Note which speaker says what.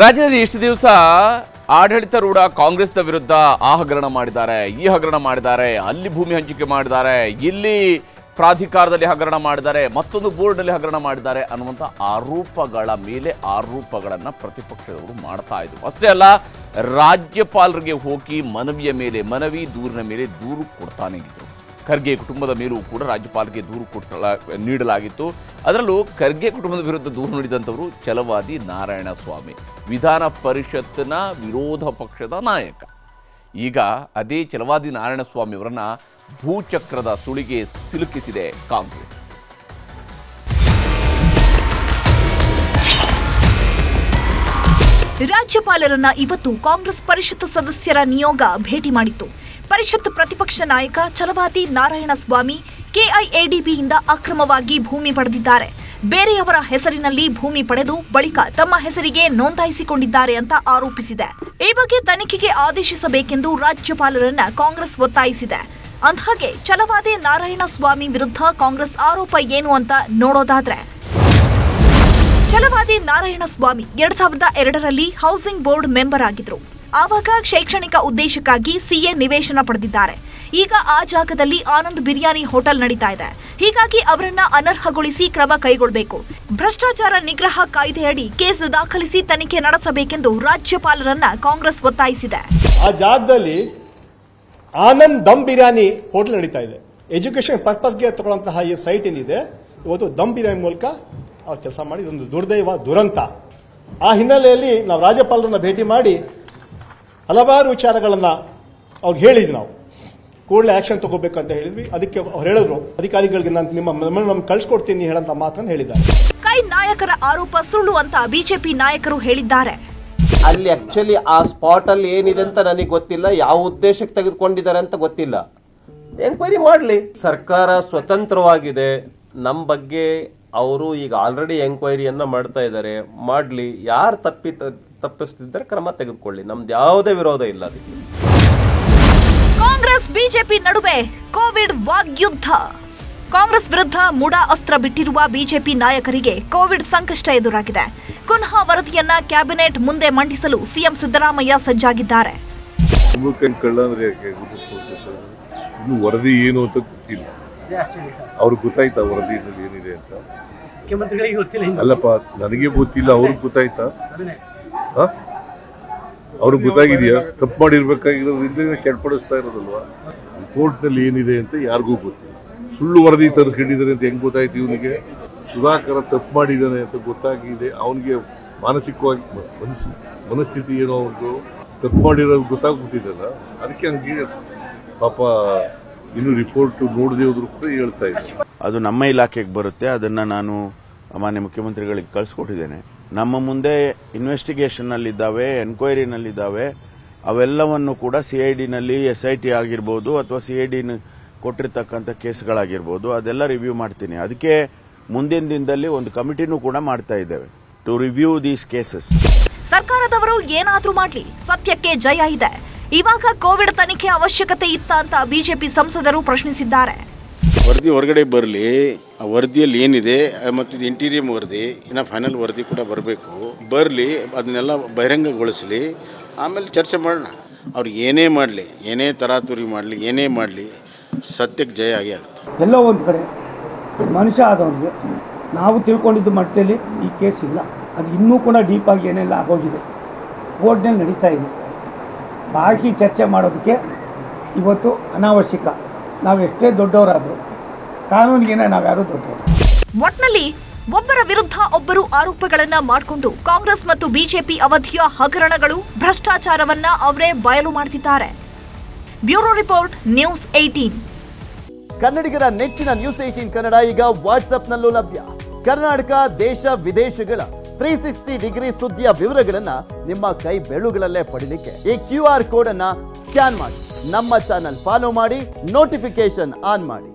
Speaker 1: ರಾಜ್ಯದಲ್ಲಿ ಇಷ್ಟು ದಿವಸ ಆಡಳಿತಾರೂಢ ಕಾಂಗ್ರೆಸ್ನ ವಿರುದ್ಧ ಆ ಹಗರಣ ಮಾಡಿದ್ದಾರೆ ಈ ಹಗರಣ ಮಾಡಿದ್ದಾರೆ, ಅಲ್ಲಿ ಭೂಮಿ ಹಂಚಿಕೆ ಮಾಡಿದ್ದಾರೆ, ಇಲ್ಲಿ ಪ್ರಾಧಿಕಾರದಲ್ಲಿ ಹಗರಣ ಮಾಡಿದ್ದಾರೆ, ಮತ್ತೊಂದು ಬೋರ್ಡ್ನಲ್ಲಿ ಹಗರಣ ಮಾಡಿದ್ದಾರೆ ಅನ್ನುವಂಥ ಆರೋಪಗಳ ಮೇಲೆ ಆರೋಪಗಳನ್ನು ಪ್ರತಿಪಕ್ಷದವರು ಮಾಡ್ತಾ ಇದ್ರು. ಅಷ್ಟೇ ಅಲ್ಲ, ರಾಜ್ಯಪಾಲರಿಗೆ ಹೋಗಿ ಮನವಿಯ ಮೇಲೆ, ಮನವಿ ದೂರಿನ ಮೇಲೆ ದೂರು ಕೊಡ್ತಾನೆ ಇದ್ರು. ಖರ್ಗೆ ಕುಟುಂಬದ ಮೇಲೂ ಕೂಡ ರಾಜ್ಯಪಾಲರಿಗೆ ದೂರು ಕೊಟ್ಟಲ ನೀಡಲಾಗಿತ್ತು. ಅದರಲ್ಲೂ ಖರ್ಗೆ ಕುಟುಂಬದ ವಿರುದ್ಧ ದೂರು ನೀಡಿದಂಥವರು ಚಲವಾದಿ ನಾರಾಯಣ ಸ್ವಾಮಿ, ವಿಧಾನ ಪರಿಷತ್ತಿನ ವಿರೋಧ ಪಕ್ಷದ ನಾಯಕ. ಈಗ ಅದೇ ಚಲವಾದಿ ನಾರಾಯಣ ಸ್ವಾಮಿ ಅವರನ್ನು ಭೂಚಕ್ರದ ಸುಳಿಗೆ ಸಿಲುಕಿಸಿದೆ ಕಾಂಗ್ರೆಸ್.
Speaker 2: ರಾಜ್ಯಪಾಲರನ್ನ ಇವತ್ತು ಕಾಂಗ್ರೆಸ್ ಪರಿಷತ್ ಸದಸ್ಯರ ನಿಯೋಗ ಭೇಟಿ ಮಾಡಿತ್ತು. ಪರಿಷತ್ ಪ್ರತಿಪಕ್ಷ ನಾಯಕ ಛಲವಾದಿ ನಾರಾಯಣಸ್ವಾಮಿ ಕೆಐಎಡಿಬಿಯಿಂದ ಅಕ್ರಮವಾಗಿ ಭೂಮಿ ಪಡೆದಿದ್ದಾರೆ. ಬೇರೆಯವರ ಹೆಸರಿನಲ್ಲಿ ಭೂಮಿ ಪಡೆದು ಬಳಿಕ ತಮ್ಮ ಹೆಸರಿಗೆ ನೋಂದಾಯಿಸಿಕೊಂಡಿದ್ದಾರೆ ಅಂತ ಆರೋಪಿಸಿದೆ. ಈ ಬಗ್ಗೆ ತನಿಖೆಗೆ ಆದೇಶಿಸಬೇಕೆಂದು ರಾಜ್ಯಪಾಲರನ್ನ ಕಾಂಗ್ರೆಸ್ ಒತ್ತಾಯಿಸಿದೆ. ಅಂದ್ಹಾಗೆ ಛಲವಾದಿ ನಾರಾಯಣ ಸ್ವಾಮಿ ವಿರುದ್ಧ ಕಾಂಗ್ರೆಸ್ ಆರೋಪ ಏನು ಅಂತ ನೋಡೋದಾದ್ರೆ, ಛಲವಾದಿ ನಾರಾಯಣಸ್ವಾಮಿ ಎರಡ್ ಸಾವಿರದ ಎರಡರಲ್ಲಿ ಹೌಸಿಂಗ್ ಬೋರ್ಡ್ ಮೆಂಬರ್ ಆಗಿದ್ರು. ಆವಾಗ ಶೈಕ್ಷಣಿಕ ಉದ್ದೇಶಕ್ಕಾಗಿ ಸಿಎ ನಿವೇಶನ ಪಡೆದಿದ್ದಾರೆ. ಈಗ ಆ ಜಾಗದಲ್ಲಿ ಆನಂದ್ ಬಿರಿಯಾನಿ ಹೋಟೆಲ್ ನಡೀತಾ ಇದೆ. ಹೀಗಾಗಿ ಅವರನ್ನ ಅನರ್ಹಗೊಳಿಸಿ ಕ್ರಮ ಕೈಗೊಳ್ಳಬೇಕು ಭ್ರಷ್ಟಾಚಾರ ನಿಗ್ರಹ ಕಾಯ್ದೆಯಡಿ ಕೇಸ್ ದಾಖಲಿಸಿ ತನಿಖೆ ನಡೆಸಬೇಕೆಂದು ರಾಜ್ಯಪಾಲರನ್ನ ಕಾಂಗ್ರೆಸ್ ಒತ್ತಾಯಿಸಿದೆ.
Speaker 3: ಆ ಜಾಗದಲ್ಲಿ ಆನಂದ್ ದಮ್ ಬಿರಿಯಾನಿ ಹೋಟೆಲ್ ನಡೀತಾ ಇದೆ. ಎಜುಕೇಶನ್ ಪರ್ಪಸ್ಗೆ ತಗೊಳ್ಳುವಂತಹ ಈ ಸೈಟ್ ಏನಿದೆ, ಇವತ್ತು ದಮ್ ಬಿರಿಯಾನಿ ಮೂಲಕ ಅವ್ರು ಕೆಲಸ ಮಾಡಿ ಇದೊಂದು ದುರ್ದೈವ ದುರಂತ. ಆ ಹಿನ್ನೆಲೆಯಲ್ಲಿ ನಾವು ರಾಜ್ಯಪಾಲರನ್ನ ಭೇಟಿ ಮಾಡಿ ಹಲವಾರು ವಿಚಾರಗಳನ್ನು ಅವ್ರಿಗೆ ಹೇಳಿದ್ವಿ ನಾವು. ಕೂಡಲೇ ಆಕ್ಷನ್ ತಗೋಬೇಕಂತ ಹೇಳಿದ್ವಿ. ಅದಕ್ಕೆ ಅವ್ರು ಹೇಳಿದ್ರು ಅಧಿಕಾರಿಗಳಿಗೆ ನಾನು ನಿಮ್ಮ ನಮ್ಮನ್ನು ಕಳ್ಸಿಕೊಡ್ತೀನಿ ಹೇಳಂತ ಮಾತನ್ನು ಹೇಳಿದ್ದಾರೆ.
Speaker 2: ಕೈ ನಾಯಕರ ಆರೋಪ ಸುಳ್ಳು ಅಂತ ಬಿಜೆಪಿ ನಾಯಕರು ಹೇಳಿದ್ದಾರೆ.
Speaker 4: ಅಲ್ಲಿ ಆಕ್ಚುಲಿ ಆ ಸ್ಪಾಟ್ ಅಲ್ಲಿ ಏನಿದೆ ಅಂತ ನನಗೆ ಗೊತ್ತಿಲ್ಲ. ಯಾವ ಉದ್ದೇಶಕ್ಕೆ ತೆಗೆದುಕೊಂಡಿದ್ದಾರೆ ಅಂತ ಗೊತ್ತಿಲ್ಲ. ಎಂಕ್ವೈರಿ ಮಾಡಲಿ. ಸರ್ಕಾರ ಸ್ವತಂತ್ರವಾಗಿದೆ. ನಮ್ಮ ಬಗ್ಗೆ ಅವರು ಈಗ ಆಲ್ರೆಡಿ ಎಂಕ್ವೈರಿಯನ್ನ ಮಾಡ್ತಾ ಇದ್ದಾರೆ. ಮಾಡಲಿ. ಯಾರು ತಪ್ಪಿ ತಪ್ಪಿಸ್ತಿದ್ದಾರೆ ಕ್ರಮ ತೆಗೆದುಕೊಳ್ಳಿ. ನಮ್ದು ಯಾವುದೇ ವಿರೋಧ ಇಲ್ಲ ಅದಕ್ಕೆ.
Speaker 2: ಕಾಂಗ್ರೆಸ್ ಬಿಜೆಪಿ ನಡುವೆ ಕೋವಿಡ್ ವಾಗ್ಯುದ್ಧ. ಕಾಂಗ್ರೆಸ್ ವಿರುದ್ಧ ಮುಡಾ ಅಸ್ತ್ರ ಬಿಟ್ಟಿರುವ ಬಿಜೆಪಿ ನಾಯಕರಿಗೆ ಕೋವಿಡ್ ಸಂಕಷ್ಟ ಎದುರಾಗಿದೆ. ಕುನ್ಹಾ ವರದಿಯನ್ನ ಕ್ಯಾಬಿನೆಟ್ ಮುಂದೆ ಮಂಡಿಸಲು ಸಿಎಂ ಸಿದ್ದರಾಮಯ್ಯ ಸಜ್ಜಾಗಿದ್ದಾರೆ.
Speaker 5: ಇನ್ನು ವರದಿ ಏನು ಅಂತ ಗೊತ್ತಿಲ್ಲ. ಅವ್ರಿಗೆ ಗೊತ್ತಾಯ್ತಾ ವರದಿ ಏನಿದೆ ಅಂತ?
Speaker 6: ಮುಖ್ಯಮಂತ್ರಿಗಳಿಗೆ ಗೊತ್ತಿಲ್ಲ
Speaker 5: ಅಲ್ಲಪ್ಪ ನನಗೆ ಗೊತ್ತಿಲ್ಲ ಅವ್ರಿಗೆ ಗೊತ್ತಾಯ್ತಾ? ಅವ್ರಿಗೆ ಗೊತ್ತಾಗಿದೆಯಾ? ತಪ್ಪು ಮಾಡಿರ್ಬೇಕಾಗಿರೋದ್ರಿಂದ ಕೆಳಪಡಿಸ್ತಾ ಇರೋದಲ್ವಾ? ರಿಪೋರ್ಟ್ನಲ್ಲಿ ಏನಿದೆ ಅಂತ ಯಾರಿಗೂ ಗೊತ್ತಿಲ್ಲ. ಸುಳ್ಳು ವರದಿ ತರಿಸ್ಕೊಂಡಿದ್ದಾರೆ ಅಂತ ಹೆಂಗ್ ಗೊತ್ತಾಯ್ತು ಇವನಿಗೆ? ಸುಧಾಕರ ತಪ್ಪು ಮಾಡಿದ್ದಾನೆ ಅಂತ ಗೊತ್ತಾಗಿದೆ. ಅವನಿಗೆ ಮಾನಸಿಕವಾಗಿ ಮನಸ್ಸು ಮನಸ್ ಮನಸ್ಥಿತಿ ಏನೋ ಅವ್ರದ್ದು ತಪ್ಪು ಮಾಡಿರೋದು ಗೊತ್ತಾಗ್ಬಿಟ್ಟಿದ್ದಲ್ಲ ಅದಕ್ಕೆ ಹಂಗೆ ಪಾಪ ಇನ್ನು ರಿಪೋರ್ಟ್ ನೋಡದೆ ಹೋದ್ರು ಕೂಡ ಹೇಳ್ತಾ ಇದ್ದಾರೆ
Speaker 7: ಅದು ನಮ್ಮ ಇಲಾಖೆಗೆ ಬರುತ್ತೆ. ಅದನ್ನ ನಾನು ಮಾನ್ಯ ಮುಖ್ಯಮಂತ್ರಿಗಳಿಗೆ ಕಳಿಸ್ಕೊಟ್ಟಿದ್ದೇನೆ. ನಮ್ಮ ಮುಂದೆ ಇನ್ವೆಸ್ಟಿಗೇಷನ್ನಲ್ಲಿದ್ದಾವೆ ಎನ್ಕ್ವೈರಿನಲ್ಲಿದ್ದಾವೆ ಅವೆಲ್ಲವನ್ನು ಕೂಡ ಸಿ ಐ ಡಿನಲ್ಲಿ ಎಸ್ ಐ ಟಿ ಆಗಿರ್ಬೋದು ಅಥವಾ ಸಿ ಐ ಡಿ ಕೊಟ್ಟಿರ್ತಕ್ಕಂಥ ಕೇಸ್ಗಳಾಗಿರ್ಬೋದು. ಅದೆಲ್ಲ ರಿವ್ಯೂ ಮಾಡ್ತೀನಿ. ಅದಕ್ಕೆ ಮುಂದಿನ ದಿನದಲ್ಲಿ ಒಂದು ಕಮಿಟಿನೂ ಕೂಡ ಮಾಡ್ತಾ ಇದ್ದೇವೆ ಟು ರಿವ್ಯೂ ದೀಸ್ ಕೇಸಸ್
Speaker 2: ಸರ್ಕಾರದವರು ಏನಾದರೂ ಮಾಡಲಿ, ಸತ್ಯಕ್ಕೆ ಜಯ ಇದೆ. ಇವಾಗ ಕೋವಿಡ್ ತನಿಖೆ ಅವಶ್ಯಕತೆ ಇತ್ತ ಅಂತ ಬಿಜೆಪಿ ಸಂಸದರು ಪ್ರಶ್ನಿಸಿದ್ದಾರೆ.
Speaker 8: ವರದಿ ಹೊರಗಡೆ ಬರಲಿ, ಆ ವರದಿಯಲ್ಲಿ ಏನಿದೆ ಮತ್ತು ಇದು ಇಂಟೀರಿಯಂ ವರದಿ, ಇನ್ನು ಫೈನಲ್ ವರದಿ ಕೂಡ ಬರಬೇಕು. ಬರಲಿ, ಅದನ್ನೆಲ್ಲ ಬಹಿರಂಗಗೊಳಿಸಲಿ, ಆಮೇಲೆ ಚರ್ಚೆ ಮಾಡೋಣ. ಅವ್ರು ಏನೇ ಮಾಡಲಿ, ಏನೇ ತರಾತುರಿ ಮಾಡಲಿ, ಏನೇ ಮಾಡಲಿ, ಸತ್ಯಕ್ಕೆ ಜಯ ಆಗಿ ಆಗುತ್ತೆ.
Speaker 6: ಎಲ್ಲೋ ಒಂದು ಕಡೆ, ಮನುಷ್ಯ ಆದವನಿಗೆ, ನಾವು ತಿಳ್ಕೊಂಡಿದ್ದು ಮಟ್ಟದಲ್ಲಿ ಈ ಕೇಸ್ ಇಲ್ಲ. ಅದು ಇನ್ನೂ ಕೂಡ ಡೀಪಾಗಿ ಏನೆಲ್ಲ ಆಗೋಗಿದೆ ಕೋರ್ಟ್ನಲ್ಲಿ ನಡೀತಾ ಇದೆ. ಬಾಕಿ ಚರ್ಚೆ ಮಾಡೋದಕ್ಕೆ ಇವತ್ತು ಅನಾವಶ್ಯಕ. ನಾವು ಎಷ್ಟೇ ದೊಡ್ಡವರಾದರೂ ಕಾನೂನಿಗೇನೆ ಯಾರು ದೊಡ್ಡವರು.
Speaker 2: ಒಟ್ನಲ್ಲಿ ಒಬ್ಬರ ವಿರುದ್ಧ ಒಬ್ಬರು ಆರೋಪಗಳನ್ನ ಮಾಡಿಕೊಂಡು ಕಾಂಗ್ರೆಸ್ ಮತ್ತು ಬಿಜೆಪಿ ಅವಧಿಯ ಹಗರಣಗಳು ಭ್ರಷ್ಟಾಚಾರವನ್ನ ಅವರೇ ಬಯಲು ಮಾಡ್ತಿದ್ದಾರೆ. ಬ್ಯೂರೋ ರಿಪೋರ್ಟ್ ನ್ಯೂಸ್ ಏಟೀನ್
Speaker 9: ಕನ್ನಡಿಗರ ನೆಚ್ಚಿನ ನ್ಯೂಸ್ ಏಟೀನ್ ಕನ್ನಡ ಈಗ ವಾಟ್ಸ್ಆಪ್ನಲ್ಲೂ ಲಭ್ಯ. ಕರ್ನಾಟಕ ದೇಶ ವಿದೇಶಗಳ ತ್ರೀ ಸಿಕ್ಸ್ಟಿ ಡಿಗ್ರಿ ಸುದ್ದಿಯ ವಿವರಗಳನ್ನ ನಿಮ್ಮ ಕೈ ಬೆಳುಗಳಲ್ಲೇ ಪಡೀಲಿಕ್ಕೆ ಈ ಕ್ಯೂ ಆರ್ ಕೋಡ್ ಅನ್ನ ಸ್ಕ್ಯಾನ್ ಮಾಡಿ. ನಮ್ಮ ಚಾನಲ್ ಫಾಲೋ ಮಾಡಿ ನೋಟಿಫಿಕೇಶನ್ ಆನ್ ಮಾಡಿ.